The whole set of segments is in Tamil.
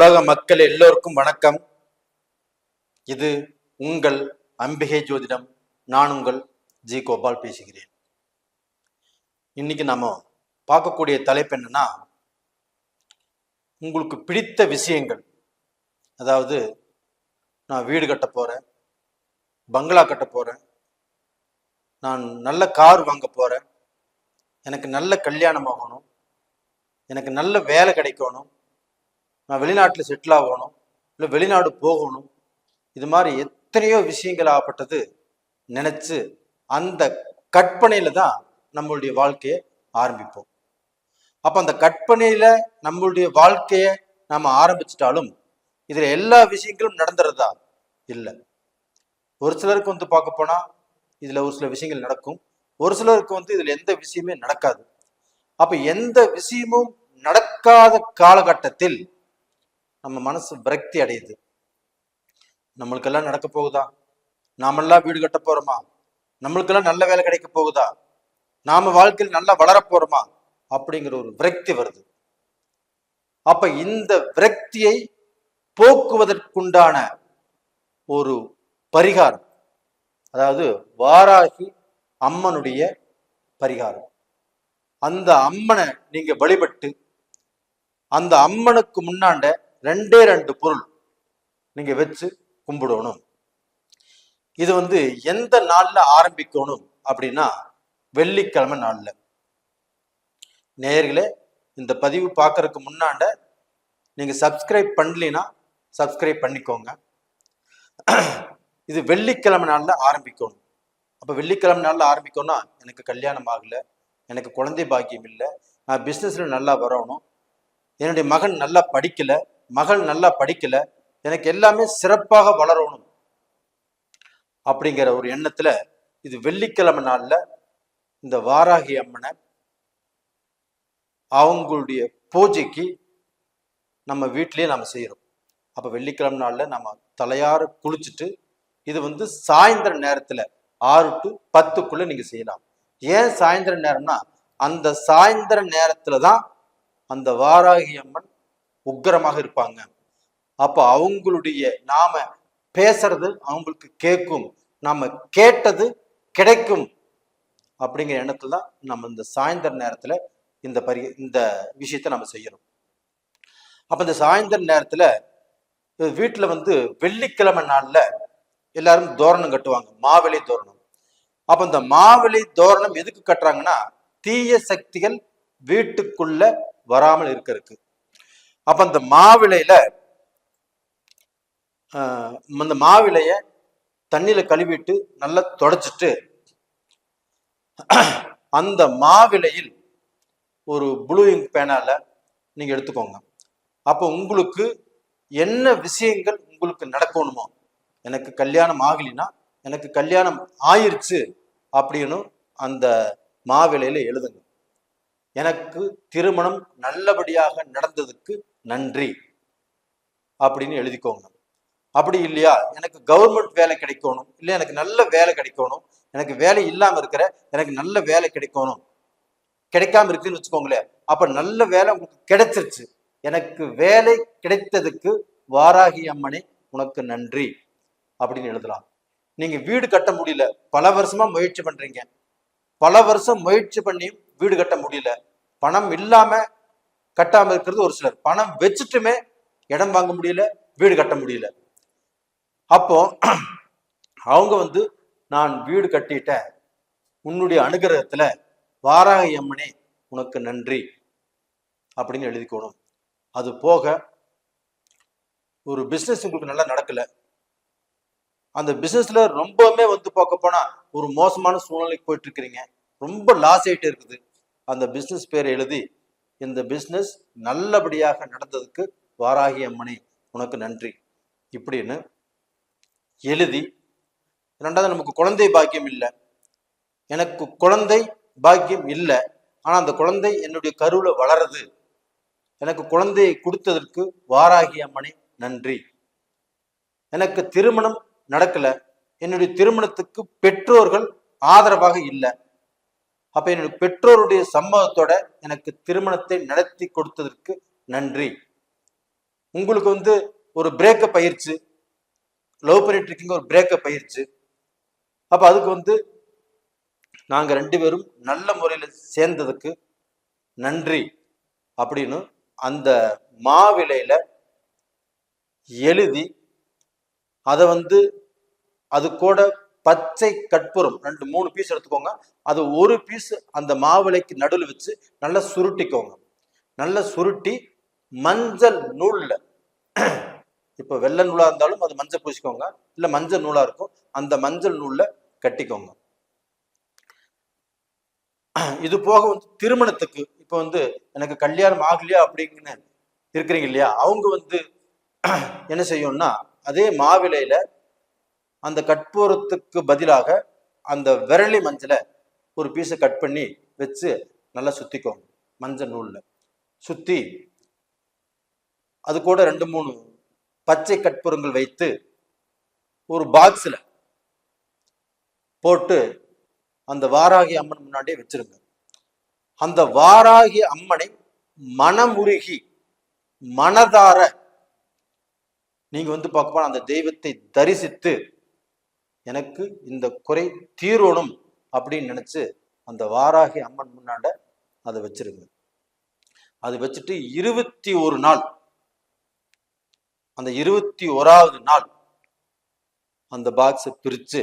உலக மக்கள் எல்லோருக்கும் வணக்கம். இது உங்கள் அம்பிகை ஜோதிடம். நான் உங்கள் ஜி கோபால் பேசுகிறேன். இன்னைக்கு நம்ம பார்க்கக்கூடிய தலைப்பு என்னன்னா உங்களுக்கு பிடித்த விஷயங்கள். அதாவது நான் வீடு கட்ட போறேன் பங்களா கட்ட போறேன் நான் நல்ல கார் வாங்க போறேன் எனக்கு நல்ல கல்யாணம் ஆகணும் எனக்கு நல்ல வேலை கிடைக்கணும் நான் வெளிநாட்டில் செட்டில் ஆகணும் இல்லை வெளிநாடு போகணும் இது மாதிரி எத்தனையோ விஷயங்கள் ஆகப்பட்டது நினச்சி அந்த கற்பனையில் தான் நம்மளுடைய வாழ்க்கையை ஆரம்பிப்போம். அப்போ அந்த கற்பனையில் நம்மளுடைய வாழ்க்கையை நாம் ஆரம்பிச்சிட்டாலும் இதில் எல்லா விஷயங்களும் நடந்துறதா இல்லை. ஒரு சிலருக்கு வந்து பார்க்க போனால் இதில் ஒரு சில விஷயங்கள் நடக்கும். ஒரு சிலருக்கு வந்து இதில் எந்த விஷயமே நடக்காது. அப்போ எந்த விஷயமும் நடக்காத காலகட்டத்தில் நம்ம மனசு விரக்தி அடையுது. நம்மளுக்கெல்லாம் நடக்க போகுதா? நாமெல்லாம் வீடு கட்ட போறோமா? நம்மளுக்கெல்லாம் நல்ல வேலை கிடைக்க போகுதா? நாம வாழ்க்கையில் நல்லா வளர போறோமா? அப்படிங்கிற ஒரு விரக்தி வருது. அப்ப இந்த விரக்தியை போக்குவதற்குண்டான ஒரு பரிகாரம் அதாவது வாராகி அம்மனுடைய பரிகாரம். அந்த அம்மனை நீங்க வழிபட்டு அந்த அம்மனுக்கு முன்னாண்ட ரெண்டே ரெண்டு பொருள் நீங்க வச்சு கும்பிடணும். இது வந்து எந்த நாள்ல ஆரம்பிக்கணும் அப்படின்னா வெள்ளிக்கிழமை நாள்ல. நேர்களே இந்த பதிவு பார்க்கறதுக்கு முன்னாண்ட நீங்க சப்ஸ்கிரைப் பண்ணலைன்னா சப்ஸ்கிரைப் பண்ணிக்கோங்க. இது வெள்ளிக்கிழமை நாளில் ஆரம்பிக்கணும். அப்போ வெள்ளிக்கிழமை நாளில் ஆரம்பிக்கணும்னா எனக்கு கல்யாணம் ஆகலை எனக்கு குழந்தை பாக்கியம் இல்லை நான் பிஸ்னஸில் நல்லா வரணும் என்னுடைய மகன் நல்லா படிக்கலை மகள் நல்லா படிக்கல எனக்கு எல்லாமே சிறப்பாக வளரணும் அப்படிங்கிற ஒரு எண்ணத்துல இது வெள்ளிக்கிழமை நாள்ல இந்த வாராகி அம்மனை அவங்களுடைய பூஜைக்கு நம்ம வீட்டிலேயே நம்ம செய்கிறோம் அப்போ வெள்ளிக்கிழமை நாளில் நம்ம தலையார குளிச்சுட்டு இது வந்து சாயந்தர நேரத்தில் ஆறு டு பத்துக்குள்ளே நீங்கள் செய்யலாம். ஏன் சாயந்தர நேரம்னா அந்த சாயந்தர நேரத்தில் தான் அந்த வாராகி அம்மன் உக்கிரமாக இருப்பாங்க. அப்போ அவங்களுடைய நாம பேசுறது அவங்களுக்கு கேட்கும். நாம கேட்டது கிடைக்கும். அப்படிங்கிற எண்ணத்துல தான் நம்ம இந்த சாயந்தர நேரத்துல இந்த பரி இந்த விஷயத்த நம்ம செய்யணும் அப்ப இந்த சாயந்தர நேரத்துல வீட்டுல வந்து வெள்ளிக்கிழமை நாள்ல எல்லாரும் தோரணம் கட்டுவாங்க. மாவிலை தோரணம். அப்ப இந்த மாவிலை தோரணம் எதுக்கு கட்டுறாங்கன்னா தீய சக்திகள் வீட்டுக்குள்ள வராமல் இருக்கிறதுக்கு. அப்ப அந்த மாவிளையில அந்த மாவிளைய தண்ணியில கழுவிட்டு நல்லா தொடச்சிட்டு அந்த மாவிளையில் ஒரு ப்ளூ இங்க் பேனால நீங்க எடுத்துக்கோங்க. அப்போ உங்களுக்கு என்ன விஷயங்கள் உங்களுக்கு நடக்கணுமோ எனக்கு கல்யாணம் ஆகலினா எனக்கு கல்யாணம் ஆயிருச்சு அப்படின்னு அந்த மாவிளையில எழுதுங்க. எனக்கு திருமணம் நல்லபடியாக நடந்ததுக்கு நன்றி அப்படின்னு எழுதிக்கோங்க. அப்படி இல்லையா? எனக்கு கவர்மெண்ட் வேலை கிடைக்கணும். இல்லை எனக்கு நல்ல வேலை கிடைக்கணும். எனக்கு வேலை இல்லாமல் இருக்கிற எனக்கு நல்ல வேலை கிடைக்கணும். கிடைக்காம இருக்குன்னு வச்சுக்கோங்களேன். அப்ப நல்ல வேலை உங்களுக்கு கிடைச்சிருச்சு. எனக்கு வேலை கிடைத்ததுக்கு வாராகி அம்மனே உனக்கு நன்றி அப்படின்னு எழுதலாம். நீங்க வீடு கட்ட முடியல. பல வருஷமா முயற்சி பண்றீங்க. பல வருஷம் முயற்சி பண்ணியும் வீடு கட்ட முடியல. பணம் இல்லாம கட்டாமல் இருக்கிறது ஒரு சிலர். பணம் வச்சுட்டுமே இடம் வாங்க முடியல வீடு கட்ட முடியல. அப்போ அவங்க வந்து நான் வீடு கட்டிட்டேன். உன்னுடைய அனுகிரகத்துல வாராக எம்மனே உனக்கு நன்றி. அப்படின்னு எழுதிக்கணும். அது போக ஒரு பிஸ்னஸ் உங்களுக்கு நல்லா நடக்கல. அந்த பிஸ்னஸ்ல ரொம்பவுமே வந்து பார்க்க போனா ஒரு மோசமான சூழ்நிலைக்கு போயிட்டு இருக்கிறீங்க. ரொம்ப லாஸ் ஆயிட்டு இருக்குது. அந்த பிஸ்னஸ் பேரை எழுதி இந்த பிஸ்னஸ் நல்லபடியாக நடந்ததுக்கு வாராகி அம்மனே உனக்கு நன்றி. இப்படின்னு எழுதி ரெண்டாவது நமக்கு குழந்தை பாக்கியம் இல்லை. எனக்கு குழந்தை பாக்கியம் இல்லை. ஆனால் அந்த குழந்தை என்னுடைய கருவில் வளருது. எனக்கு குழந்தையை கொடுத்ததற்கு வாராகி அம்மனே நன்றி. எனக்கு திருமணம் நடக்கல. என்னுடைய திருமணத்துக்கு பெற்றோர்கள் ஆதரவாக இல்லை. அப்ப என்னுடைய பெற்றோருடைய சம்மதத்தோட எனக்கு திருமணத்தை நடத்தி கொடுத்ததற்கு நன்றி. உங்களுக்கு வந்து ஒரு பிரேக்கப் பயிற்சி லவ் பண்ணிட்டு இருக்கீங்க ஒரு பிரேக்கப் பயிற்சி. அப்ப அதுக்கு வந்து நாங்க ரெண்டு பேரும் நல்ல முறையில சேர்ந்ததுக்கு நன்றி அப்படின்னு அந்த மாவிலையில எழுதி அதை வந்து அது கூட பச்சை கற்பூரம் ரெண்டு மூணு பீஸ் எடுத்துக்கோங்க. அது ஒரு பீஸ் அந்த மாவிலைக்கு நடுவில் வச்சு நல்லா சுருட்டிக்கோங்க. நல்லா சுருட்டி மஞ்சள் நூல்ல இப்போ வெள்ளை நூலா இருந்தாலும் அது மஞ்சள் பூசிக்கோங்க. இல்ல மஞ்சள் நூலா இருக்கும் அந்த மஞ்சள் நூல்ல கட்டிக்கோங்க. இது போக வந்து திருமணத்துக்கு இப்போ வந்து எனக்கு கல்யாணம் ஆகலையா அப்படிங்கன்னு இருக்கிறீங்க இல்லையா? அவங்க வந்து என்ன செய்யும்னா அதே மாவிலையில அந்த கற்பூரத்துக்கு பதிலாக அந்த விரலி மஞ்சளை ஒரு பீஸை கட் பண்ணி வச்சு நல்லா சுத்திக்கோங்க மஞ்சள் நூலில். சுத்தி அது கூட ரெண்டு மூணு பச்சை கற்பூரங்கள் வைத்து ஒரு பாக்ஸில் போட்டு அந்த வாராகி அம்மன் முன்னாடியே வச்சிருங்க. அந்த வாராகி அம்மனை மனமுருகி மனதார நீங்க வந்து பார்க்க அந்த தெய்வத்தை தரிசித்து எனக்கு இந்த குறை தீரணும் அப்படின்னு நினச்சி அந்த வாராகி அம்மன் முன்னாண்ட அதை வச்சிருங்க அது வச்சுட்டு இருபத்தி ஒரு நாள் அந்த இருபத்தி ஓராவது நாள் அந்த பாக்ஸை பிரித்து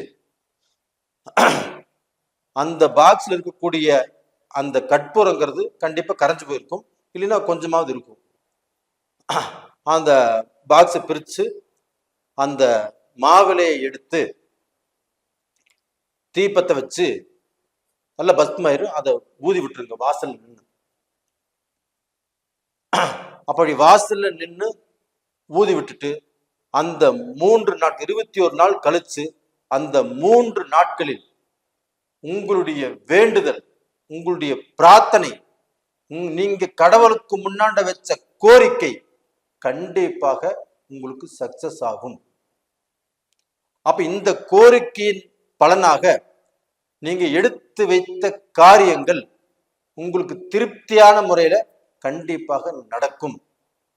அந்த பாக்ஸில் இருக்கக்கூடிய அந்த கற்பூரங்கிறது கண்டிப்பாக கரைஞ்சு போயிருக்கும் இல்லைன்னா கொஞ்சமாவது இருக்கும். அந்த பாக்ஸை பிரித்து அந்த மாவிலையை எடுத்து தீப்பத்தை வச்சு நல்ல பஸ்மாயிரும் அதை ஊதி விட்டுருங்க வாசல் நின்று அப்படி வாசல்ல நின்று ஊதி விட்டுட்டு அந்த மூன்று நாட்கள் இருபத்தி ஒரு நாள் கழிச்சு அந்த மூன்று நாட்களில் உங்களுடைய வேண்டுதல் உங்களுடைய பிரார்த்தனை நீங்க கடவுளுக்கு முன்னாண்ட வச்ச கோரிக்கை கண்டிப்பாக உங்களுக்கு சக்சஸ் ஆகும். அப்ப இந்த கோரிக்கையின் பலனாக நீங்க எடுத்து வைத்த காரியங்கள் உங்களுக்கு திருப்தியான முறையில கண்டிப்பாக நடக்கும்.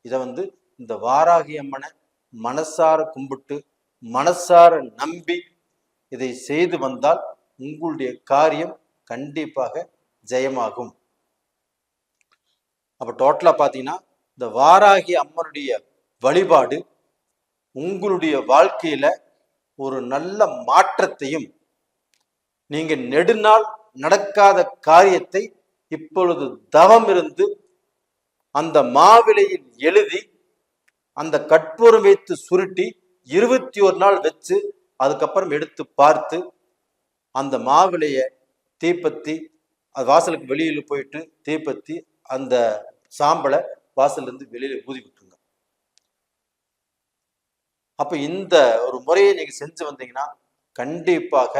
இதை வந்து இந்த வாராகி அம்மனை மனசார கும்பிட்டு மனசார நம்பி இதை செய்து வந்தால் உங்களுடைய காரியம் கண்டிப்பாக ஜெயமாகும். அப்ப டோட்டலா பாத்தீங்கன்னா இந்த வாராகி அம்மனுடைய வழிபாடு உங்களுடைய வாழ்க்கையில ஒரு நல்ல மாற்றத்தையும் நீங்க நெடுநாள் நடக்காத காரியத்தை இப்பொழுது தவம் இருந்து அந்த மாவிலையில் எழுதி அந்த கற்பூரம் வைத்து சுருட்டி இருபத்தி ஒரு நாள் வச்சு அதுக்கப்புறம் எடுத்து பார்த்து அந்த மாவிலைய தீப்பத்தி அது வாசலுக்கு வெளியில் போயிட்டு தீப்பத்தி அந்த சாம்பலை வாசல்லேருந்து வெளியில் ஊதி விட்டுருங்க. அப்போ இந்த ஒரு முறையை நீங்கள் செஞ்சு வந்தீங்கன்னா கண்டிப்பாக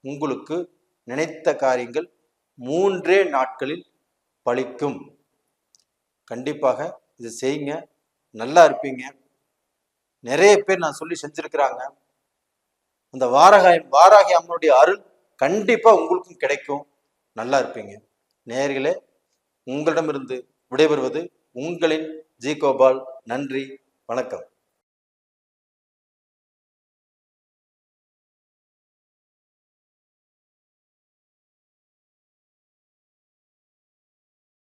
உங்களுக்கு நினைத்த காரியங்கள் மூன்றே நாட்களில் பலிக்கும் கண்டிப்பாக இது செய்யுங்க. நல்லா இருப்பீங்க. நிறைய பேர் நான் சொல்லி செஞ்சிருக்கிறாங்க. அந்த வாரகாய் வாராகி அம்மனுடைய அருள் கண்டிப்பா உங்களுக்கும் கிடைக்கும். நல்லா இருப்பீங்க. நேர்களே உங்களிடமிருந்து விடைபெறுவது உங்களின் ஜி கோபால் நன்றி. வணக்கம்.